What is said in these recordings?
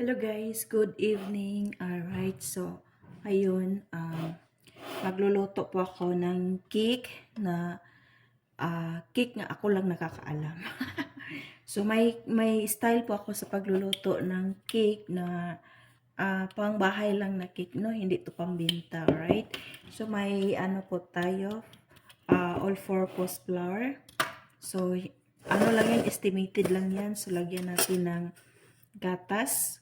Hello guys, good evening. Alright, so ayun, um, magluluto po ako ng cake na ah, cake nga ako lang nakakaalam. so may may style po ako sa pagluluto ng cake na ah, pang bahay lang na cake, no? Hindi to pambenta, alright? So may ano po tayo, ah, all-purpose flour. So ano lang yan, estimated lang yan. So lagyan natin ng gatas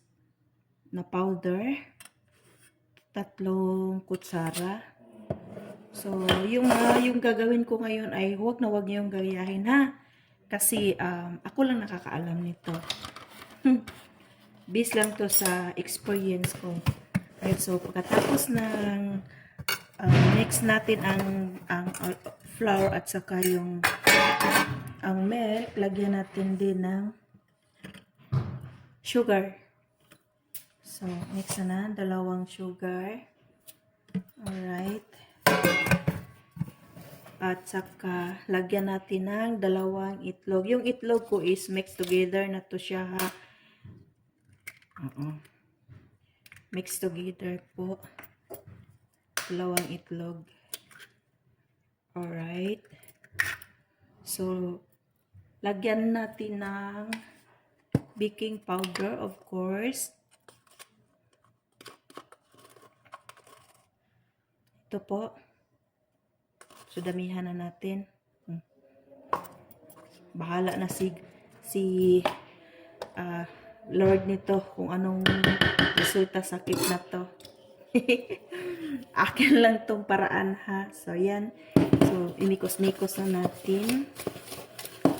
na powder, tatlong kutsara. So, yung ah, yung gagawin ko ngayon ay huwag na huwag niyong gayahin ha. Kasi um, ako lang nakakaalam nito. Based lang to sa experience ko. Right, so pagkatapos ng um, mix natin ang ang uh, flour at saka yung ang milk, lagyan natin din ng sugar. So, mix na dalawang sugar. Alright. At saka, lagyan natin ng dalawang itlog. Yung itlog ko is mix together na to siya ha. Oo. Mix together po. Dalawang itlog. Alright. So, lagyan natin ng baking powder, of course. Ito po. So, damihan na natin. Hmm. Bahala na si si ah, Lord nito kung anong resulta sa cake na to. Akin lang tong paraan ha. So, yan. So, inikos-nikos na natin.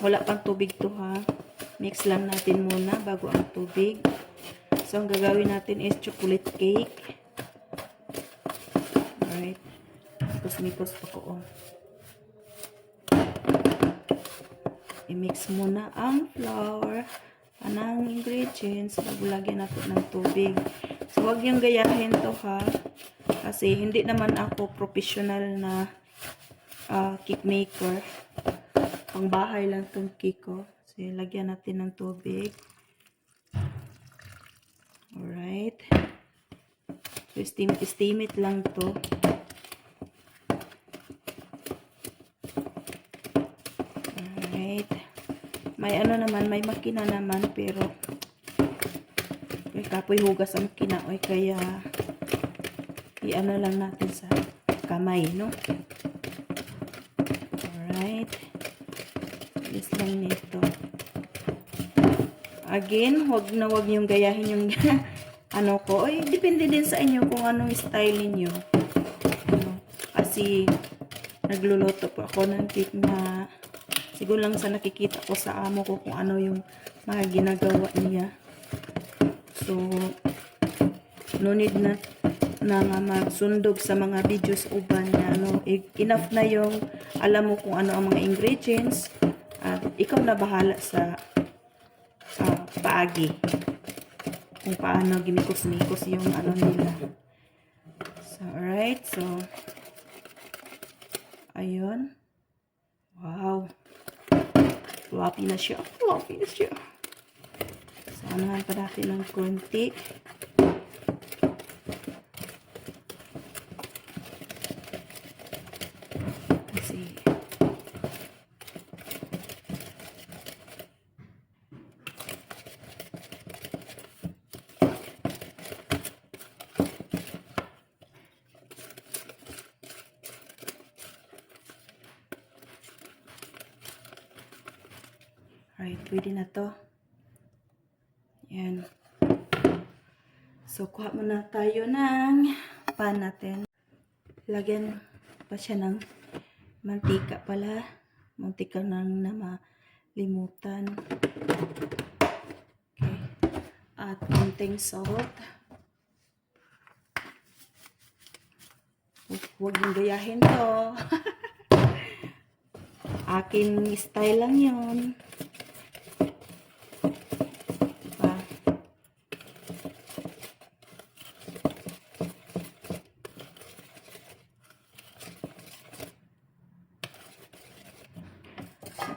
Wala pang tubig to ha. Mix lang natin muna bago ang tubig. So, ang gagawin natin is chocolate cake. Alright. Mikos-mikos pa ko. Oh. I-mix muna ang flour, anang ingredients, bago lagyan natin ng tubig. So, huwag niyong gayahin to ha. Kasi hindi naman ako professional na ah, cake maker. Pang bahay lang tong cake ko. So, lagyan natin ng tubig. Alright. So, steam, steam it lang to. Alright. May ano naman, may makina naman, pero may kapoy hugas ang makina. Oy, kaya i-ano lang natin sa kamay, no? Alright. Yes lang nito. Again, wag na wag niyong gayahin yung ano ko. Oy, depende din sa inyo kung anong style niyo. Ano, kasi nagluluto po ako ng cake na siguro lang sa nakikita ko sa amo ko kung ano yung mga ginagawa niya. So, no need na na nga magsundog sa mga videos uban na ano, enough na yung alam mo kung ano ang mga ingredients at ikaw na bahala sa ah, paagi kung paano ginikos-nikos yung ano nila. So, alright. So, ayun. Wow. Floppy na siya. Floppy na siya. So, anahan pa natin ng konti. Kasi, Alright, pwede na to. Yan. So, kuha muna tayo ng pan natin. Lagyan pa siya ng mantika pala. Mantika nang na malimutan. Okay. At konting salt. Huwag yung gayahin to. Akin style lang yun. Pa.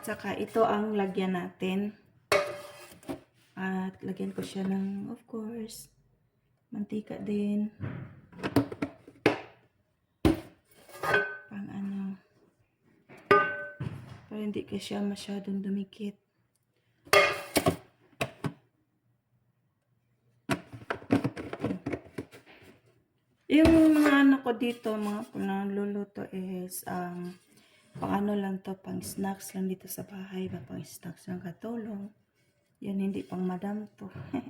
At saka ito ang lagyan natin. At lagyan ko siya ng, of course, mantika din. Pang ano. Para hindi ka siya masyadong dumikit. Yung mga anak ko dito, mga naluluto is, um, pang ano lang to, pang snacks lang dito sa bahay, ba pang snacks lang katulong. Yan, hindi pang madam to.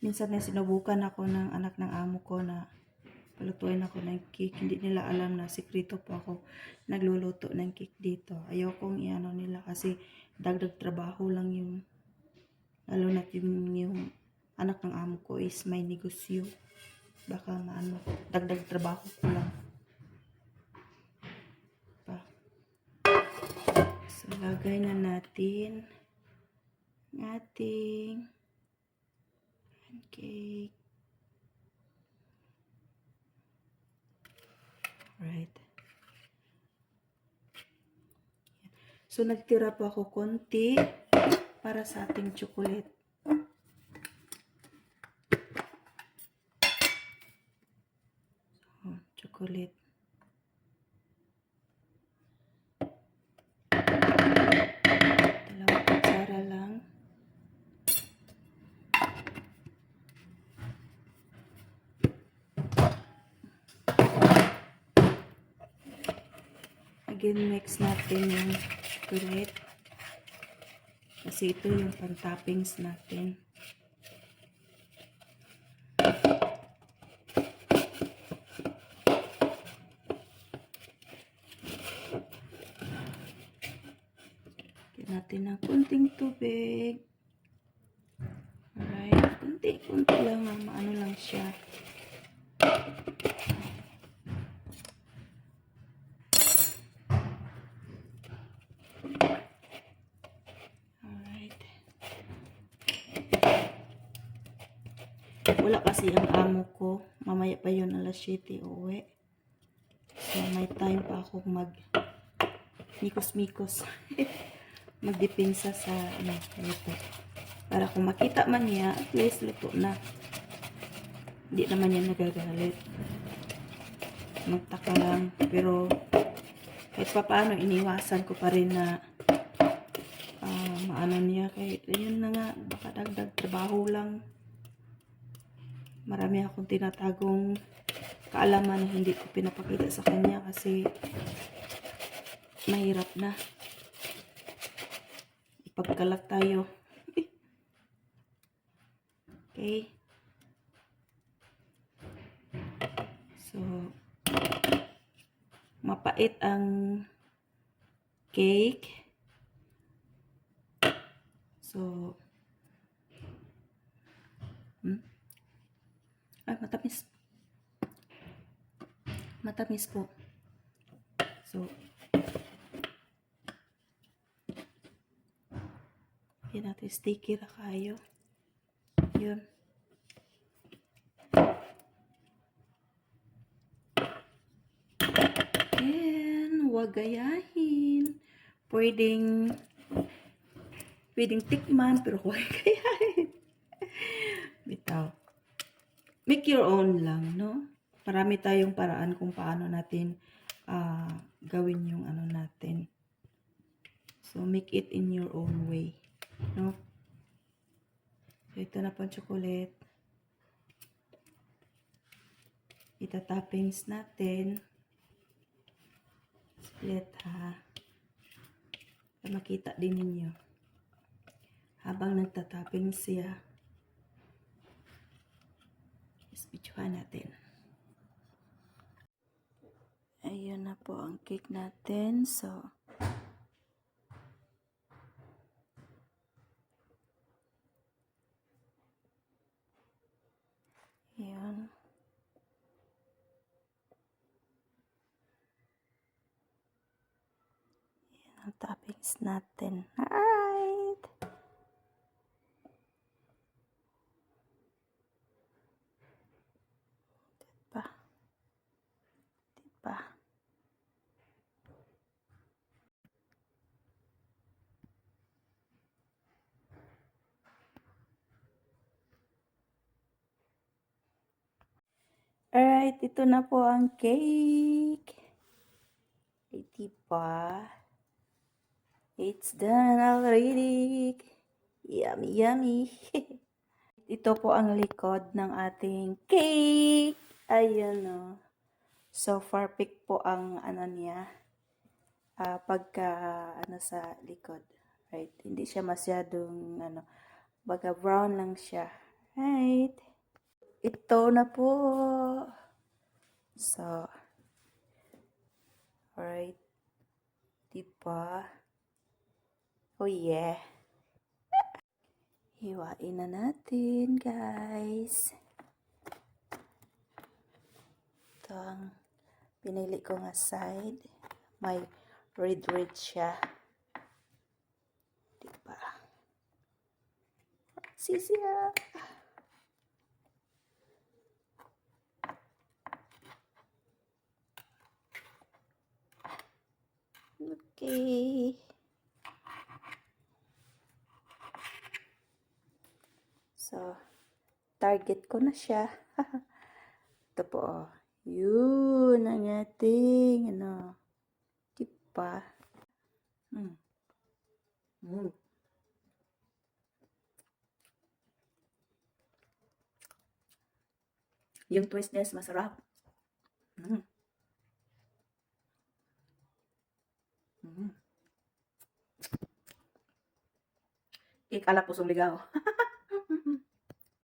Minsan na sinubukan ako ng anak ng amo ko na palutuin ako ng cake. Hindi nila alam na sikreto po ako nagluluto ng cake dito. Ayokong iano nila kasi dagdag trabaho lang yung lalo na yung, yung anak ng amo ko is may negosyo. Baka maano, dagdag trabaho ko lang. Pa. So, lagay na natin ang ating pancake. Right. So, nagtira pa ako konti para sa ating chocolate. Oh, chocolate. Again, mix natin yung chocolate. Kasi ito yung pang-toppings natin. Natin ng kunting tubig. Alright. Kunti, kunti lang. Maano lang siya. Alright. Wala kasi ang amo ko. Mamaya pa yun alas 7 uwi. So, may time pa akong mag mikos-mikos. Magdepensa sa ano, luto. Para kung makita man niya, at least luto na. Hindi naman yan nagagalit. Magtaka lang. Pero, kahit pa paano, iniwasan ko pa rin na ah, maano niya. Kaya, yun na nga, baka dagdag trabaho lang. Marami akong tinatagong kaalaman na hindi ko pinapakita sa kanya kasi mahirap na. Ipagkalat tayo. okay. So, mapait ang cake. So, Ay, matamis. Matamis po. So, Yan natin, sticky na kayo. Yun. And, huwag gayahin. Pwedeng, pwedeng tikman, pero huwag gayahin. Bitaw. Make your own lang, no? Marami tayong paraan kung paano natin ah, gawin yung ano natin. So, make it in your own way. No? So, ito na po ang chocolate. Ita-toppings natin. Split ha. Para makita din ninyo. Habang nagtatoppings siya. Ispitsuhan natin. Ayun na po ang cake natin. So, Ayan. Ayan ang toppings natin. Alright. Diba? Diba? Alright, ito na po ang cake. Ay, diba? It's done already. Yummy, yummy. ito po ang likod ng ating cake. Ayan o. So far, pick po ang ano niya. ah, pagka ano sa likod. Right? Hindi siya masyadong ano. Baga brown lang siya. Right? Ito na po. So, alright. Diba? Oh yeah. Hiwain na natin, guys. Ito ang pinili ko nga side. May red-red siya. Diba? Sisiya. Okay. So, target ko na siya. Ito po, oh. Yun ang ating, ano, tipa. Mm. Mm. Yung twistness, masarap. Ala, pues obligado.